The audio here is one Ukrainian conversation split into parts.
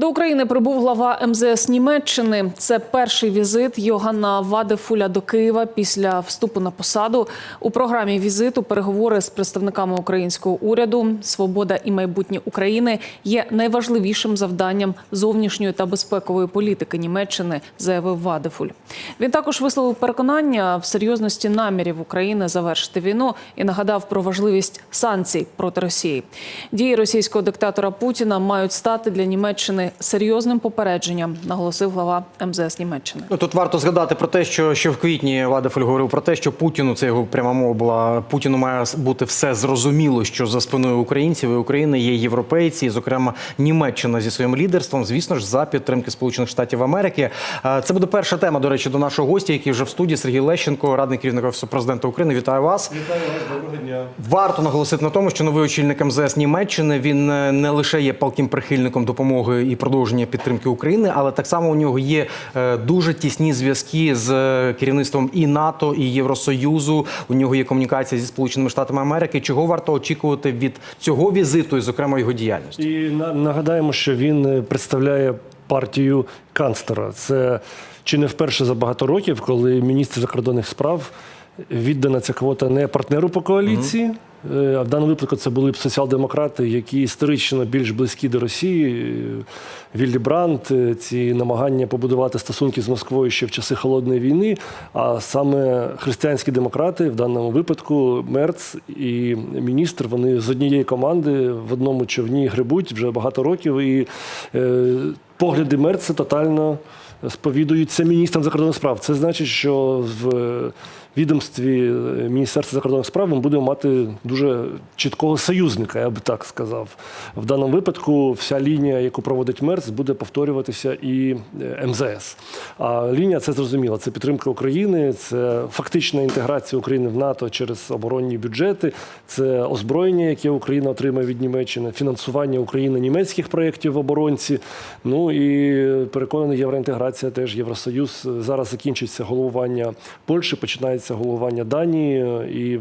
До України прибув глава МЗС Німеччини. Це перший візит Йоганна Вадефуля до Києва після вступу на посаду. У програмі візиту переговори з представниками українського уряду. Свобода і майбутнє України є найважливішим завданням зовнішньої та безпекової політики Німеччини, заявив Вадефуль. Він також висловив переконання в серйозності намірів України завершити війну і нагадав про важливість санкцій проти Росії. Дії російського диктатора Путіна мають стати для Німеччини серйозним попередженням, наголосив глава МЗС Німеччини. Ну, тут варто згадати про те, що ще в квітні Вадефоль говорив про те, що Путіну це його пряма мова була. Путіну має бути все зрозуміло, що за спиною українців і України є європейці, і, зокрема Німеччина зі своїм лідерством. Звісно ж, за підтримки Сполучених Штатів Америки. Е, Це буде перша тема, до речі, до нашого гостя, який вже в студії Сергій Лещенко, радник керівника Офісу президента України. Вітаю вас. Вітаю вас, доброго дня. Варто наголосити на тому, що новий очільник МЗС Німеччини він е, не лише є палким прихильником допомоги і продовження підтримки України, але так само у нього є е, дуже тісні зв'язки з е, керівництвом і НАТО, і Євросоюзу. У нього є комунікація зі Сполученими Штатами Америки. Чого варто очікувати від цього візиту і, зокрема, його діяльності? І на- нагадаємо, що він е, представляє партію канцлера. Це чи не вперше за багато років, коли міністр закордонних справ віддана ця квота не партнеру по коаліції. е, А в даному випадку це були б соціал-демократи, які історично більш близькі до Росії. Е, Віллі Брандт, е, ці намагання побудувати стосунки з Москвою ще в часи холодної війни. А саме християнські демократи, в даному випадку Мерц і міністр, вони з однієї команди в одному човні грибуть вже багато років. І е, погляди Мерца тотально сповідуються міністром закордонних справ. Це значить, що в відомстві Міністерства закордонних справ ми будемо мати дуже чіткого союзника, я би так сказав. В даному випадку вся лінія, яку проводить Мерц, буде повторюватися і е, МЗС. А лінія це зрозуміло. Це підтримка України, це фактична інтеграція України в НАТО через оборонні бюджети, це озброєння, яке Україна отримає від Німеччини, фінансування України німецьких проєктів в оборонці. Ну і переконаний, євроінтеграція теж Євросоюз. Зараз закінчиться головування Польщі, починається головування Данії. І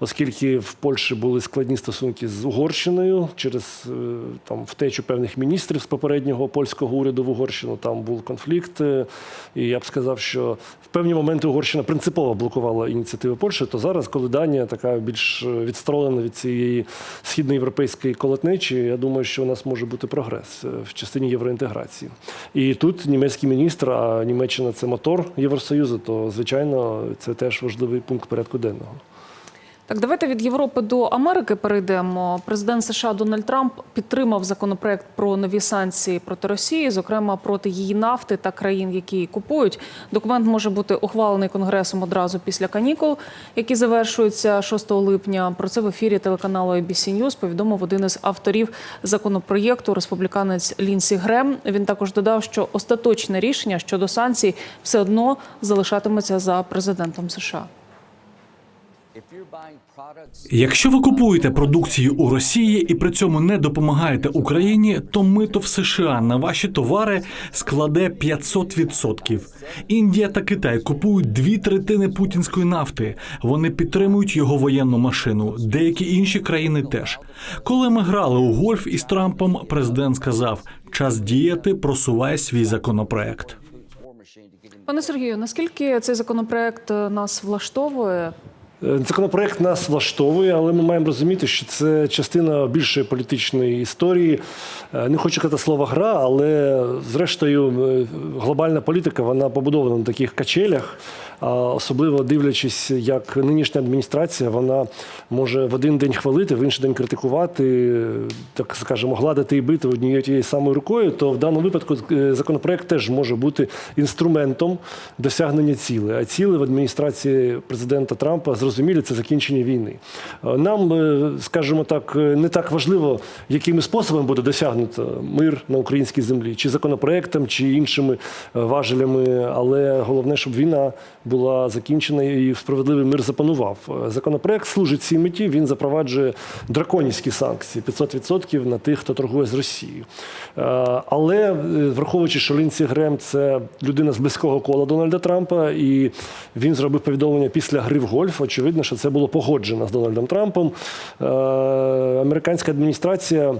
оскільки в Польщі були складні стосунки з Угорщиною через е, там втечу певних міністрів з попереднього польського уряду в Угорщину, там був конфлікт. е, І я б сказав, що в певні моменти Угорщина принципово блокувала ініціативи Польщі, то зараз, коли Данія така більш відсторонена від цієї східноєвропейської колотнечі, я думаю, що у нас може бути прогрес е, в частині євроінтеграції. І тут німецький міністр, а Німеччина це мотор Євросоюзу, то звичайно це теж важливий пункт порядку денного. Так, давайте від Європи до Америки перейдемо. Президент США Дональд Трамп підтримав законопроект про нові санкції проти Росії, зокрема проти її нафти та країн, які її купують. Документ може бути ухвалений конгресом одразу після канікул, які завершуються 6 липня. Про це в ефірі телеканалу ABC News повідомив один із авторів законопроєкту, республіканець Лінсі Грем. Він також додав, що остаточне рішення щодо санкцій все одно залишатиметься за президентом США. Якщо ви купуєте продукцію у Росії і при цьому не допомагаєте Україні, то мито в США на ваші товари складе 500%. Індія та Китай купують дві третини путінської нафти. Вони підтримують його воєнну машину. Деякі інші країни теж. Коли ми грали у гольф із Трампом, президент сказав: час діяти, просуває свій законопроект. Пане Сергію, наскільки цей законопроект нас влаштовує? Е, Законопроект нас влаштовує, але ми маємо розуміти, що це частина більшої політичної історії. Е, Не хочу казати слово гра, але зрештою е, глобальна політика вона побудована на таких качелях. Особливо дивлячись, як нинішня адміністрація, вона може в один день хвалити, в інший день критикувати, так скажемо, гладити і бити однією тією самою рукою, то в даному випадку законопроект теж може бути інструментом досягнення цілей. А ціли в адміністрації президента Трампа зрозумілі це закінчення війни. Е, Нам, е, скажімо так, е, не так важливо, якими способами буде досягнуто мир на українській землі, чи законопроектом, чи іншими важелями, але головне, щоб війна була закінчена і справедливий мир запанував. Законопроект служить цій меті. Він запроваджує драконівські санкції 500% на тих, хто торгує з Росією. Але враховуючи, що Лінсі Грем це людина з близького кола Дональда Трампа, і він зробив повідомлення після гри в гольф. Очевидно, що це було погоджено з Дональдом Трампом. Е, Американська адміністрація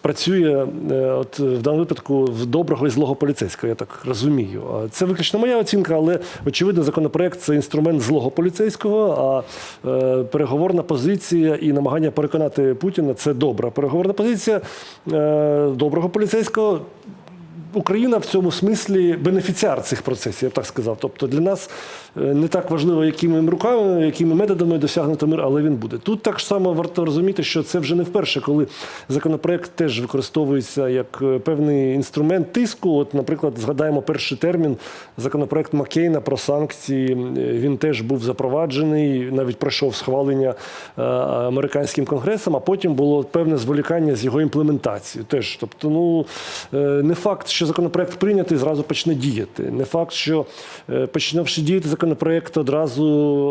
працює е, от в даному випадку в доброго і злого поліцейського, я так розумію. Це виключно моя оцінка, але очевидно, законопроект це інструмент злого поліцейського. А е, переговорна позиція і намагання переконати Путіна це добра переговорна позиція доброго поліцейського. Україна в цьому смислі бенефіціар цих процесів, я б так сказав. Тобто для нас е, не так важливо, якими руками, якими методами досягнути мир, але він буде. Тут так само варто розуміти, що це вже не вперше, коли законопроект теж використовується як е, певний інструмент тиску. От, наприклад, згадаємо перший термін законопроект Маккейна про санкції. Е, Він теж був запроваджений, навіть пройшов схвалення американським конгресом, а потім було певне зволікання з його імплементацією. Теж, тобто, ну не факт, що законопроект прийнятий, зразу почне діяти. Не факт, що починавши діяти законопроект, одразу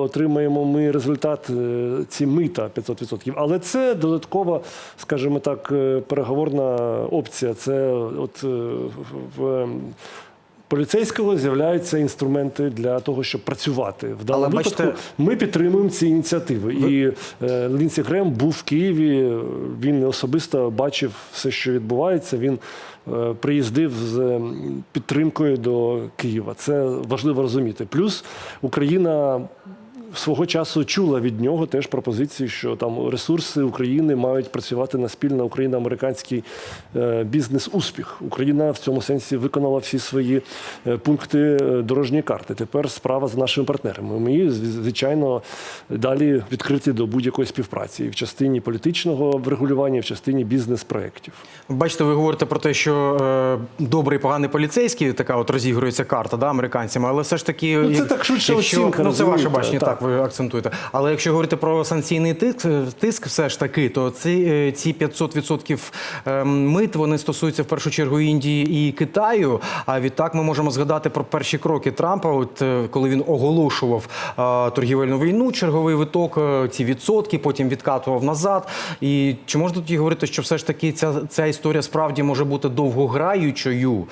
отримаємо ми результат е, ці мита 500%. Але це додаткова, скажімо так, е, переговорна опція. Це от е, в. Поліцейського з'являються інструменти для того, щоб працювати. В даному Але випадку бачите- ми підтримуємо ці ініціативи. І е, Лінсі Грем був в Києві. Він особисто бачив все, що відбувається. Він е, приїздив з ем, підтримкою до Києва. Це важливо розуміти. Плюс Україна. Свого часу чула від нього теж пропозиції, що там ресурси України мають працювати на спільно україно-американський е, бізнес-успіх. Україна в цьому сенсі виконала всі свої е, пункти е, дорожньої карти. Тепер справа з нашими партнерами. Ми, звичайно, далі відкриті до будь-якої співпраці в частині політичного врегулювання, в частині бізнес-проєктів. Бачите, ви говорите про те, що добрий, поганий поліцейський, така от розігрується карта да, американцями, але все ж таки. Ну, це так швидше якщо, оцінка, Ну, це ваше бачення, так. так, ви акцентуєте. Але якщо говорити про санкційний тиск, тиск все ж таки, то ці, е, ці 500% ем, мит вони стосуються в першу чергу Індії і Китаю. А відтак ми можемо згадати про перші кроки Трампа, от е, коли він оголошував е, торгівельну війну, черговий виток, ці відсотки, потім відкатував назад. І чи можна тоді говорити, що все ж таки ця, ця історія справді може бути довгограючою,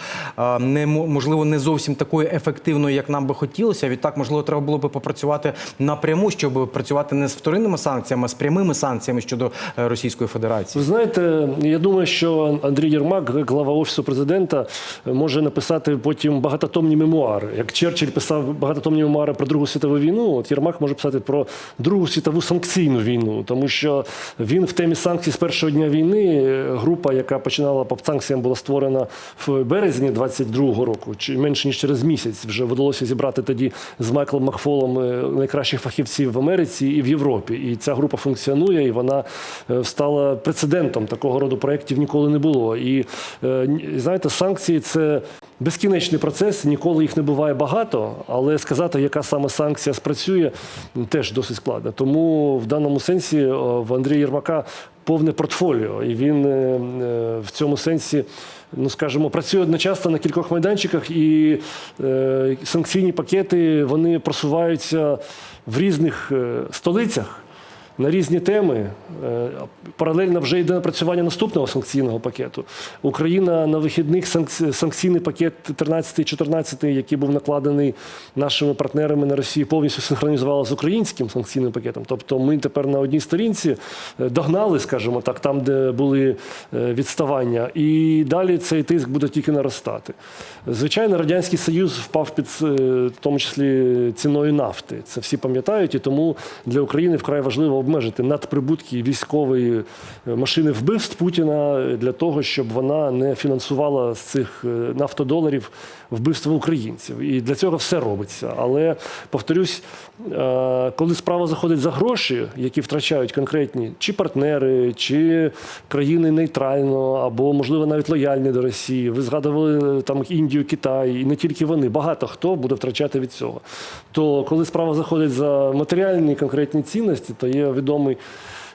не мо- можливо, не зовсім такою ефективною, як нам би хотілося. Відтак, можливо, треба було би попрацювати напряму, щоб працювати не з вторинними санкціями, а з прямими санкціями щодо е, Російської Федерації. Ви знаєте, я думаю, що Андрій Єрмак, глава офісу президента, може написати потім багатотомні мемуари. Як Черчилль писав багатотомні мемуари про Другу світову війну, от Єрмак може писати про Другу світову санкційну війну, тому що він в темі санкцій з першого дня війни. Група, яка починала по санкціям, була створена в березні 22-го року, чи менше ніж через місяць. Вже вдалося зібрати тоді з Майклом Макфолом е, найкращих фахівців в Америці і в Європі. І ця група функціонує, і вона е, стала прецедентом такого роду проєктів ніколи не було. І е, знаєте, санкції це. Безкінечний процес, ніколи їх не буває багато, але сказати, яка саме санкція спрацює, теж досить складно. Тому в даному сенсі в Андрія Єрмака повне портфоліо, і він е, е, в цьому сенсі, ну скажімо, працює одночасно на кількох майданчиках, і е, санкційні пакети вони просуваються в різних е, столицях. На різні теми Е, паралельно вже йде напрацювання наступного санкційного пакету. Україна на вихідних санкційний пакет 13-14, який був накладений нашими партнерами на Росію, повністю синхронізувала з українським санкційним пакетом. Тобто ми тепер на одній сторінці е, догнали, скажімо так, там, де були е, відставання, і далі цей тиск буде тільки наростати. Звичайно, радянський союз впав під в тому числі ціною нафти. Це всі пам'ятають, і тому для України вкрай важливо обмежити надприбутки військової е, машини вбивств Путіна для того, щоб вона не фінансувала з цих е, нафтодоларів вбивство українців. І для цього все робиться. Але повторюсь, е, коли справа заходить за гроші, які втрачають конкретні чи партнери, чи країни нейтрально, або можливо навіть лояльні до Росії. Ви згадували там Індію, Китай, і не тільки вони. Багато хто буде втрачати від цього. То коли справа заходить за матеріальні конкретні цінності, то є відомий.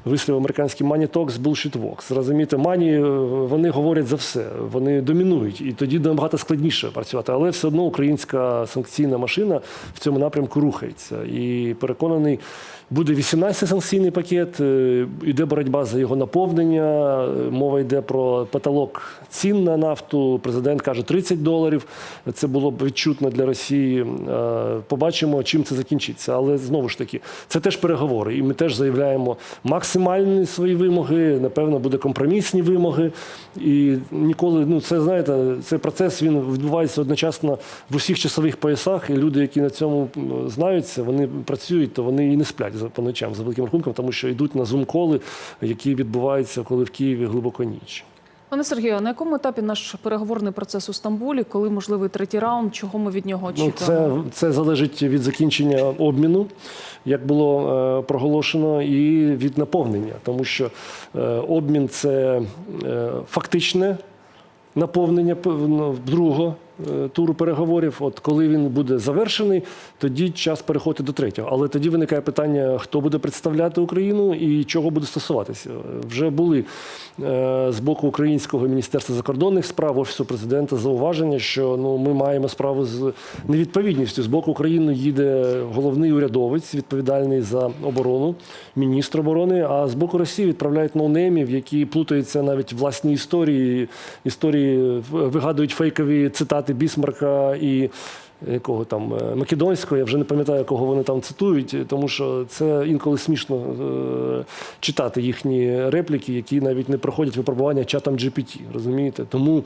Вислів американський money talks, bullshit walks. Розумієте, мані е, вони говорять за все, вони домінують, і тоді набагато складніше працювати. Але все одно українська санкційна машина в цьому напрямку рухається. І переконаний, буде 18 санкційний пакет, е, йде боротьба за його наповнення. е, Мова йде про потолок цін на нафту. Президент каже 30 доларів. Це було б відчутно для Росії. Е, Побачимо, чим це закінчиться. Але знову ж таки, це теж переговори, і ми теж заявляємо максимум. Максимальні свої вимоги, напевно, буде компромісні вимоги. І ніколи, ну це знаєте, цей процес він відбувається одночасно в усіх часових поясах. І люди, які на цьому знаються, вони працюють, то вони і не сплять по ночам за великим рахунком, тому що йдуть на зум-коли, які відбуваються, коли в Києві глибоко ніч. Пане Сергію, на якому етапі наш переговорний процес у Стамбулі, коли можливий третій раунд? Чого ми від нього Ну, це, це залежить від закінчення обміну, як було е, проголошено, і від наповнення, тому що е, обмін це е, фактичне наповнення ну, другого туру переговорів. От коли він буде завершений, тоді час переходити до третього. Але тоді виникає питання, хто буде представляти Україну і чого буде стосуватися. Вже були е, з боку українського міністерства закордонних справ офісу президента зауваження, що ну ми маємо справу з невідповідністю. З боку України їде головний урядовець, відповідальний за оборону, міністр оборони. А з боку Росії відправляють ноунеймів, які плутаються навіть в власній історії. Історії вигадують фейкові цитати Бісмарка і. Якого там е, македонського, я вже не пам'ятаю, кого вони там цитують, тому що це інколи смішно е, читати їхні репліки, які навіть не проходять випробування чатом GPT, розумієте? Тому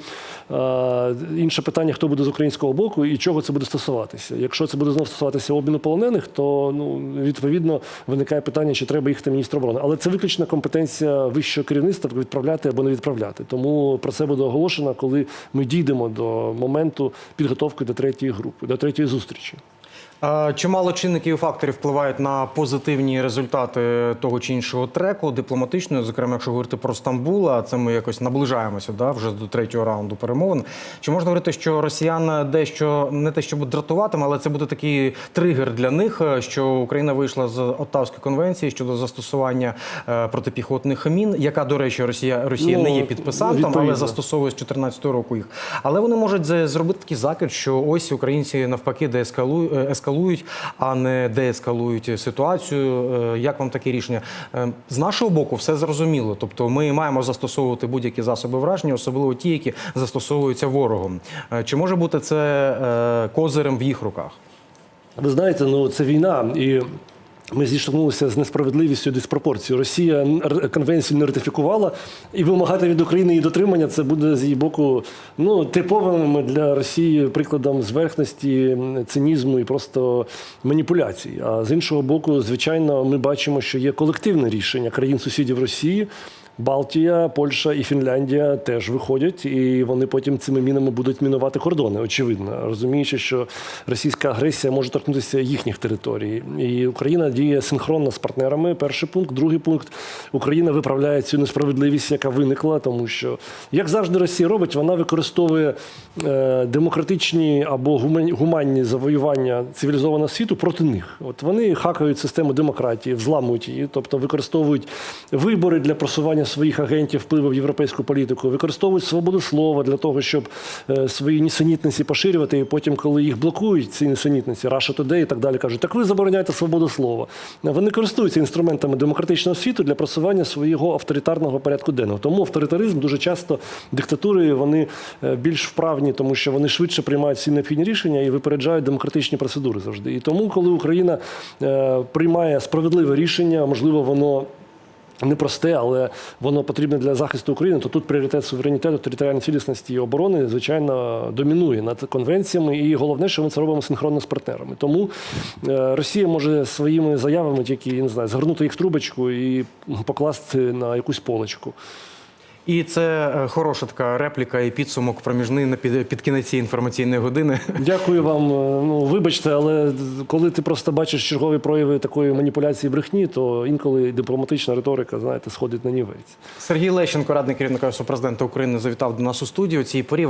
е, інше питання, хто буде з українського боку і чого це буде стосуватися. Якщо це буде знову стосуватися обміну полонених, то ну відповідно виникає питання, чи треба їхати міністр оборони. Але це виключна компетенція вищого керівництва відправляти або не відправляти. Тому про це буде оголошено, коли ми дійдемо до моменту підготовки до третьої групи, до третьої зустрічі. А, Чимало чинників і факторів впливають на позитивні результати того чи іншого треку дипломатичної, зокрема, якщо говорити про Стамбул, а це ми якось наближаємося да, вже до третього раунду перемовин. Чи можна говорити, що росіян дещо не те, що буде дратуватиме, але це буде такий тригер для них, е, що Україна вийшла з Оттавської конвенції щодо застосування е, протипіхотних мін, яка, до речі, Росія Росія Ну, не є підписантом, але застосовує з 2014 року їх. Але вони можуть зробити такий закид, що ось українці навпаки деескалують, е, ескалують, а не деескалують ситуацію. Е, Як вам таке рішення? Е, З нашого боку, все зрозуміло. Тобто, ми маємо застосовувати будь-які засоби враження, особливо ті, які застосовуються ворогом. Е, Чи може бути це козирем в їх руках? Ви знаєте, ну це війна, і ми зіштовхнулися з несправедливістю і диспропорцією. Росія конвенцію не ратифікувала, і вимагати від України її дотримання це буде з її боку ну, типовим для Росії прикладом зверхності, цинізму і просто маніпуляцій. А з іншого боку, звичайно, ми бачимо, що є колективне рішення країн-сусідів Росії. Балтія, Польща і Фінляндія теж виходять, і вони потім цими мінами будуть мінувати кордони. Очевидно, розуміючи, що російська агресія може торкнутися їхніх територій, і Україна діє синхронно з партнерами. Перший пункт, другий пункт Україна виправляє цю несправедливість, яка виникла, тому що як завжди Росія робить, вона використовує е, демократичні або гуман- гуманні завоювання цивілізованого світу проти них. От вони хакають систему демократії, взламують її, тобто використовують вибори для просування своїх агентів впливу в європейську політику, використовують свободу слова для того, щоб е, свої нісенітниці поширювати. І потім, коли їх блокують, ці нісенітниці, Russia Today і так далі, кажуть, так ви забороняєте свободу слова. Вони користуються інструментами демократичного світу для просування свого авторитарного порядку денного. Тому авторитаризм дуже часто диктатури вони е, більш вправні, тому що вони швидше приймають всі необхідні рішення і випереджають демократичні процедури завжди. І тому, коли Україна е, приймає справедливе рішення, можливо, воно. Непросте, але воно потрібне для захисту України. То тут пріоритет суверенітету, територіальної цілісності і оборони, звичайно, домінує над конвенціями. І головне, що ми це робимо синхронно з партнерами. Тому е, Росія може своїми заявами тільки не знаю, згорнути їх в трубочку і покласти на якусь полочку. І це е, хороша така репліка і підсумок проміжний на під, під кінець цієї інформаційної години. Дякую вам. Е, Ну вибачте, але коли ти просто бачиш чергові прояви такої маніпуляції брехні, то інколи дипломатична риторика, знаєте, сходить на нівець. Сергій Лещенко, радник керівника президента України, завітав до нас у студію. Цій порі